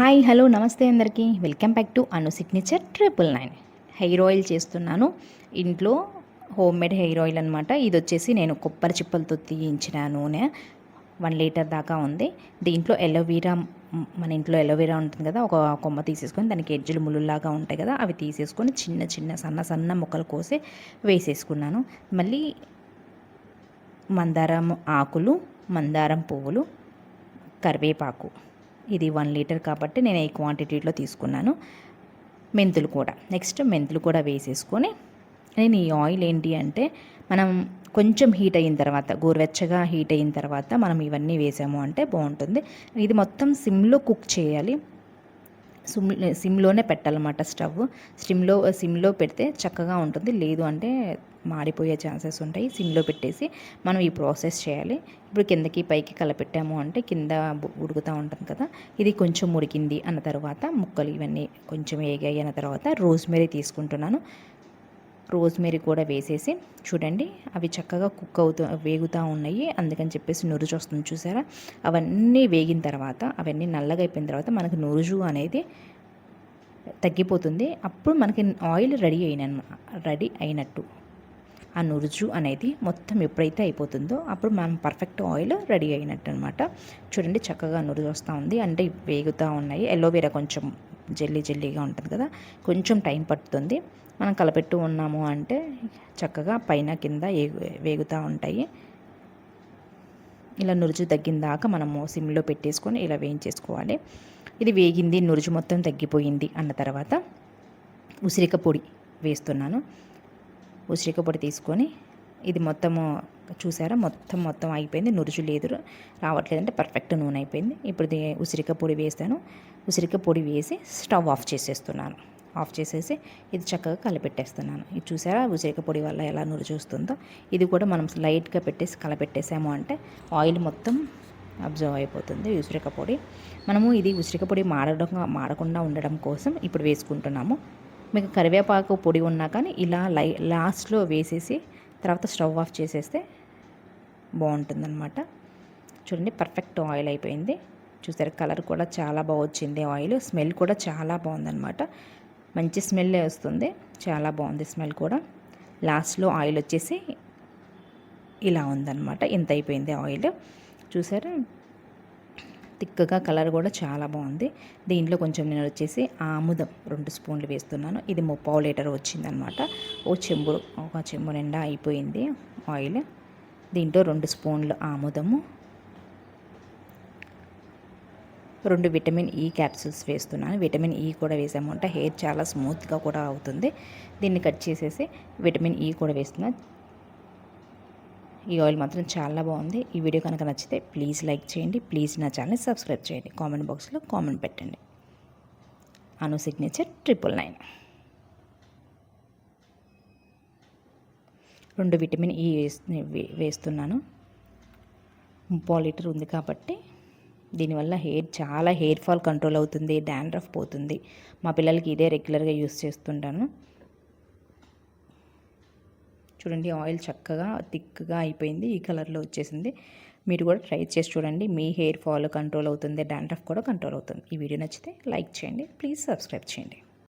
Hi hello నమస్తే అందరికీ. Welcome back to Anu signature triple nine. Hair oil చేస్తున్నాను. ఇంట్లో హోమ్ మేడ్ హెయిర్ ఆయిల్ అనమాట ఇది వచ్చేసి నేను కొబ్బరి చిప్పలతో తీయించిన నూనె. వన్ లీటర్ దాకా ఉంది. దీంట్లో ఎలోవీరా మన ఇంట్లో ఎలోవీరా ఉంటుంది కదా ఒక కొమ్మ తీసేసుకొని దానికి ఎడ్జులు ముళ్ళులాగా ఉంటాయి కదా అవి తీసేసుకొని చిన్న చిన్న సన్న సన్న ముక్కలు కోసి వేసేసుకున్నాను. మళ్ళీ మందారం ఆకులు మందారం పువ్వులు కరివేపాకు. ఇది వన్ లీటర్ కాబట్టి నేను ఈ క్వాంటిటీలో తీసుకున్నాను. మెంతులు కూడా. నెక్స్ట్ మెంతులు కూడా వేసేసుకొని నేను ఈ ఆయిల్ ఏంటి అంటే మనం కొంచెం హీట్ అయిన తర్వాత గోరువెచ్చగా హీట్ అయిన తర్వాత మనం ఇవన్నీ వేసాము అంటే బాగుంటుంది. ఇది మొత్తం సిమ్లో కుక్ చేయాలి. సిమ్ సిమ్లోనే పెట్టాలన్నమాట స్టవ్. స్టిమ్లో సిమ్లో పెడితే చక్కగా ఉంటుంది. లేదు అంటే మాడిపోయే ఛాన్సెస్ ఉంటాయి. సిమ్లో పెట్టేసి మనం ఈ ప్రాసెస్ చేయాలి. ఇప్పుడు కిందకి పైకి కలపెట్టాము అంటే కింద ఉడుకుతూ ఉంటుంది కదా. ఇది కొంచెం ఉడికింది అన్న తర్వాత ముక్కలు ఇవన్నీ కొంచెం వేగాయి అన్న తర్వాత రోజ్మెరీ తీసుకుంటున్నాను. రోజ్మెరీ కూడా వేసేసి చూడండి అవి చక్కగా కుక్ అవుతూ వేగుతూ ఉన్నాయి. అందుకని చెప్పేసి నురుజు వస్తుంది చూసారా? అవన్నీ వేగిన తర్వాత అవన్నీ నల్లగా అయిపోయిన తర్వాత మనకు నురుజు అనేది తగ్గిపోతుంది. అప్పుడు మనకి ఆయిల్ రెడీ అయిన రెడీ అయినట్టు ఆ నురుజు అనేది మొత్తం ఎప్పుడైతే అయిపోతుందో అప్పుడు మనం పర్ఫెక్ట్ ఆయిల్ రెడీ అయినట్టు అనమాట చూడండి చక్కగా నురుజు వస్తూ ఉంది. అంటే వేగుతూ ఉన్నాయి. ఎల్లోవేరా కొంచెం జల్లీ జెల్లీగా ఉంటుంది కదా కొంచెం టైం పడుతుంది మనం కలపెట్టు ఉన్నాము అంటే చక్కగా పైన కింద వేగుతూ ఉంటాయి. ఇలా నురుజు తగ్గిన దాకా మనము సిమ్లో పెట్టేసుకొని ఇలా వేయించేసుకోవాలి. ఇది వేగింది నురుజు మొత్తం తగ్గిపోయింది అన్న తర్వాత ఉసిరిక పొడి వేస్తున్నాను. ఉసిరిక పొడి తీసుకొని ఇది మొత్తము చూసారా? మొత్తం మొత్తం అయిపోయింది. నురుజు లేదు రావట్లేదంటే పర్ఫెక్ట్ నూనె అయిపోయింది. ఇప్పుడు ఉసిరిక పొడి వేస్తాను. ఉసిరిక పొడి వేసి స్టవ్ ఆఫ్ చేసేస్తున్నాను. ఆఫ్ చేసేసి ఇది చక్కగా కలిపెట్టేస్తున్నాను. ఇది చూసారా? ఉసిరిక పొడి వల్ల ఎలా నురుజు వస్తుందో. ఇది కూడా మనం లైట్గా పెట్టేసి కలపెట్టేసాము అంటే ఆయిల్ మొత్తం అబ్జర్వ్ అయిపోతుంది ఉసిరిక పొడి. మనము ఇది ఉసిరిక పొడి మాడడం మాడకుండా ఉండడం కోసం ఇప్పుడు వేసుకుంటున్నాము. మీకు కరివేపాకు పొడి ఉన్నా కానీ ఇలా లై లాస్ట్లో వేసేసి తర్వాత స్టవ్ ఆఫ్ చేసేస్తే బాగుంటుందన్నమాట. చూడండి పర్ఫెక్ట్ ఆయిల్ అయిపోయింది. చూసారు కలర్ కూడా చాలా బాగా వచ్చింది ఆయిల్ స్మెల్ కూడా చాలా బాగుందన్నమాట. మంచి స్మెల్ వస్తుంది. చాలా బాగుంది స్మెల్ కూడా. లాస్ట్లో ఆయిల్ వచ్చేసి ఇలా ఉందన్నమాట. ఇంత అయిపోయింది ఆయిల్ చూసారా? తిక్కగా కలర్ కూడా చాలా బాగుంది. దీంట్లో కొంచెం నేను వచ్చేసి ఆముదం రెండు స్పూన్లు వేస్తున్నాను. ఇది ముప్పావు లీటర్ వచ్చిందనమాట. ఓ చెంబు ఒక చెంబు నిండా అయిపోయింది ఆయిల్. దీంట్లో రెండు స్పూన్లు ఆముదము. రెండు విటమిన్ ఈ క్యాప్సూల్స్ వేస్తున్నాను. విటమిన్ ఈ కూడా వేసామంటే హెయిర్ చాలా స్మూత్గా కూడా అవుతుంది. దీన్ని కట్ చేసేసి విటమిన్ ఈ కూడా వేస్తున్నాను ఈ ఆయిల్ మాత్రం చాలా బాగుంది. ఈ వీడియో కనుక నచ్చితే ప్లీజ్ లైక్ చేయండి. ప్లీజ్ నా ఛానల్ని సబ్స్క్రైబ్ చేయండి. కామెంట్ బాక్స్లో కామెంట్ పెట్టండి. అను సిగ్నేచర్ ట్రిపుల్ నైన్ రెండు e విటమిన్ ఈ వేస్తున్నాను. ముప్పో లీటర్ ఉంది కాబట్టి దీనివల్ల హెయిర్ చాలా హెయిర్ ఫాల్ కంట్రోల్ అవుతుంది. డాండ్రఫ్ పోతుంది. మా పిల్లలకి ఇదే రెగ్యులర్గా యూస్ చేస్తుంటాను. చూడండి ఆయిల్ చక్కగా థిక్గా అయిపోయింది ఈ కలర్లో వచ్చేసింది. మీరు కూడా ట్రై చేసి చూడండి మీ హెయిర్ ఫాల్ కంట్రోల్ అవుతుంది డాండ్రఫ్ కూడా కంట్రోల్ అవుతుంది. ఈ వీడియో నచ్చితే లైక్ చేయండి ప్లీజ్ సబ్స్క్రైబ్ చేయండి.